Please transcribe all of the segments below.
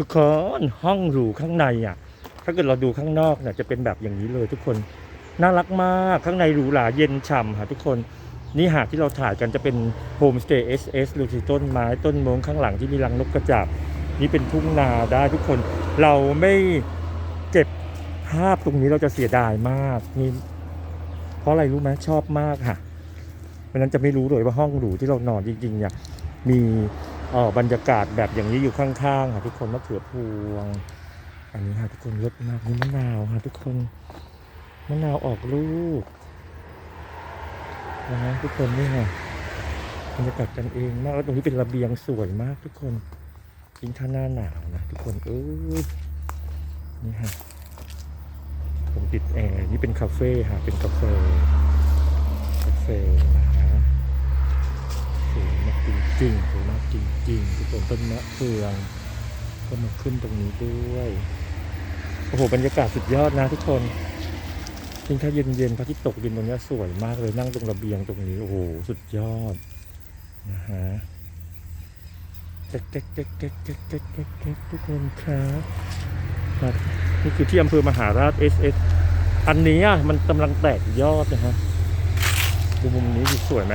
ทุกคนห้องหรูข้างในอะ ถ้าเกิดเราดูข้างนอกเนี่ยจะเป็นแบบอย่างนี้เลยทุกคนน่ารักมากข้างในหรูหราเย็นฉ่ำค่ะทุกคนนี่หาดที่เราถ่ายกันจะเป็นโฮมสเตย์เอสเอสดูสิต้นไม้ต้นมงข้างหลังที่มีรังนกกระจาบนี่เป็นทุ่งนาได้ทุกคนเราไม่เก็บภาพตรงนี้เราจะเสียดายมากนี่เพราะอะไรรู้ไหมชอบมากค่ะเพราะฉะนั้นจะไม่รู้เลยว่าห้องหรูที่เรานอนจริงๆเนี่ยมี อ่อบรรยากาศแบบอย่างนี้อยู่ข้างๆค่ะทุกคนมะเขือพวง อันนี้ค่ะทุกคนรสมากนี่มะนาวค่ะทุกคนมะนาวออกลูกนะฮะทุกคนนี่ค่ะบรรยากาศกันเองมากแล้วตรงนี้เป็นระเบียงสวยมากทุกคนยิ่งถ้าหน้าหนาวนะทุกคนเอ้ยนี่ค่ะผมติดแอร์นี่เป็นคาเฟ่ค่ะเป็นกาแฟกาแฟนะฮะสวยมากจริงๆ ต้นมะเฟืองก็มาขึ้นตรงนี้ด้วยโอ้โหบรรยากาศสุดยอดนะทุกคนยิ่งถ้าเย็นๆพระอาทิตย์ตกดินตรงนี้สวยมากเลยนั่งตรงระเบียงตรงนี้โอ้โหสุดยอดนะฮะเจ๊กเจ๊กเจ๊กเก๊กเก๊กเก๊กเก๊กทุกคนครับนี่คือที่อำเภอมหาราชเอสเอสอันนี้มันกำลังแตกยอดนะฮะดูมุมนี้สวยไหม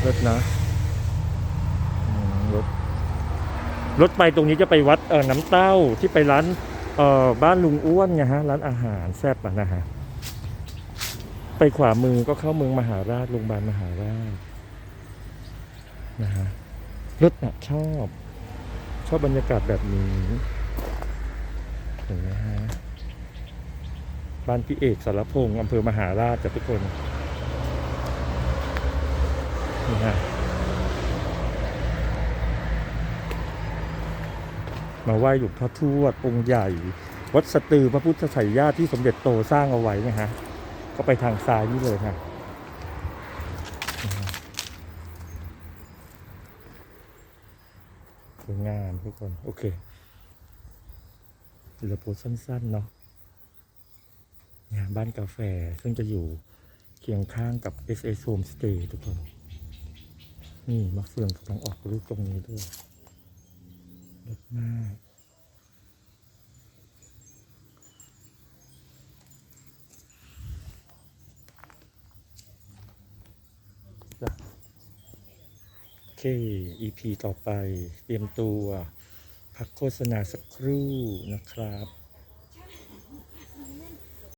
เลิศนะ รถไปตรงนี้จะไปวัดเออน้ำเต้าที่ไปร้านเออบ้านลุงอ้วนไงฮะร้านอาหารแซ่บนะฮะไปขวามือก็เข้าเมืองมหาราชโรงพยาบาลมหาราชนะฮะรถน่ะชอบ ชอบบรรยากาศแบบนี้เห็นไหมฮะบ้านพี่เอกสารพงศ์อำเภอมหาราชจ้ะทุกคนนี่ฮะ มาไหว้หลวงพ่อทวดองค์ใหญ่ วัดสตือพระพุทธไสยญาติที่สมเด็จโตสร้างเอาไว้นะฮะก็ไปทางซ้ายนี่เลยค่ะสวยงามทุกคน โอเคเหลือโพสสั้นๆเนาะเนี่ยบ้านกาแฟซึ่งจะอยู่เคียงข้างกับ SS Homestay ทุกคน นี่มะเฟืองกำลังออกลูกตรงนี้ด้วย โอเค EP ต่อไปเตรียมตัว พักโฆษณาสักครู่นะครับ